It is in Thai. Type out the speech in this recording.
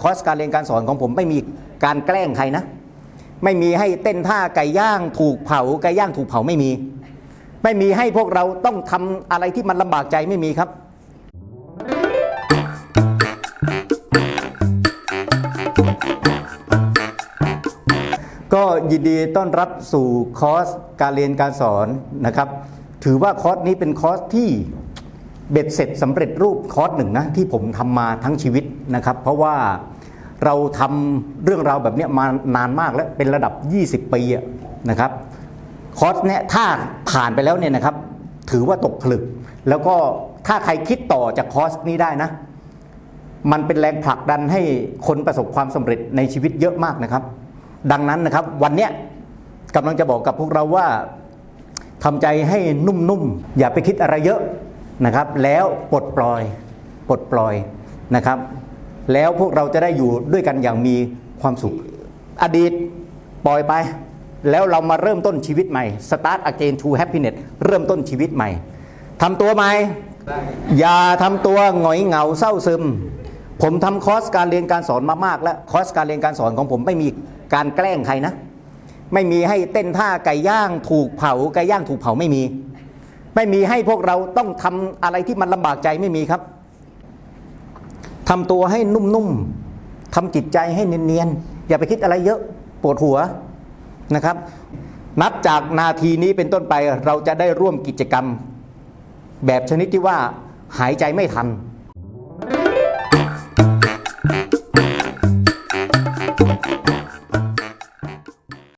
คอร์สการเรียนการสอนของผมไม่มีการแกล้งใครนะ ไม่มีให้เต้นท่าไก่ย่างถูกเผาไก่ย่างถูกเผาไม่มี ไม่มีให้พวกเราต้องทำอะไรที่มันลำบากใจไม่มีครับก็ยินดีต้อนรับสู่คอร์สการเรียนการสอนนะครับ ถือว่าคอร์สนี้เป็นคอร์สที่ เบ็ดเสร็จสำเร็จรูปคอร์สหนึ่งนะที่ผมทำมาทั้งชีวิตนะครับ เพราะว่าเราทำเรื่องราวแบบนี้มานานมากแล้วเป็นระดับ 20 ปีนะครับคอร์สเนี้ยถ้าผ่านไปแล้วเนี่ยนะครับ ถือว่าตกผลึก แล้วก็ถ้าใครคิดต่อจากคอร์สนี้ได้นะ มันเป็นแรงผลักดันให้คนประสบความสำเร็จในชีวิตเยอะมากนะครับ ดังนั้นนะครับวันเนี้ยกำลังจะบอกกับพวกเราว่าทำใจให้นุ่มๆอย่าไปคิดอะไรเยอะ นะครับ แล้วปลดปล่อยปลดปล่อยนะครับ แล้วพวกเราจะได้อยู่ด้วยกันอย่างมีความสุข อดีตปล่อยไป แล้วเรามาเริ่มต้นชีวิตใหม่ start again to happiness เริ่มต้นชีวิตใหม่ทำตัวใหม่ อย่าทำตัวหงอยเหงาเศร้าซึม ผมทำคอร์สการเรียนการสอนมามาก แล้วคอร์สการเรียนการสอนของผมไม่มีการแกล้งใครนะ ไม่มีให้เต้นท่าไก่ย่างถูกเผาไก่ย่างถูกเผาไม่มี ไม่มีให้พวกเราต้องทำอะไรที่มันลำบากใจไม่มีครับทำตัวให้นุ่มๆทำจิตใจให้เนียนๆอย่าไปคิดอะไรเยอะปวดหัวนะครับ นับจากนาทีนี้เป็นต้นไปเราจะได้ร่วมกิจกรรม แบบชนิดที่ว่าหายใจไม่ทัน